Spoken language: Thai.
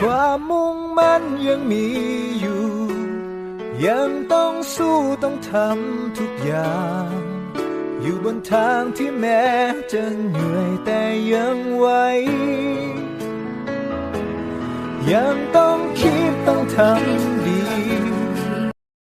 ความมุ่งมั่นยังมีอยู่ ยังต้องสู้ต้องทำทุกอย่าง อยู่บนทางที่แม้จะเหนื่อยแต่ยังไหวยังต้องคิดต้องทำดี